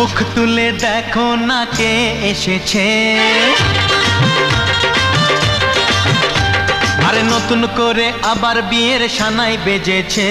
চোখ তুলে দেখো না কে এসেছে। আরে নতুন করে আবার বিয়ের সানাই বেজেছে।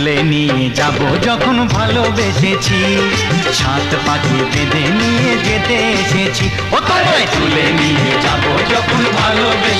তুলে নিয়ে যাব, যখন ভালোবেসেছি। সাত পাখি বেঁধে নিয়ে যেতে এসেছি। ও তুলে নিয়ে যাব, যখন ভালোবেসেছি।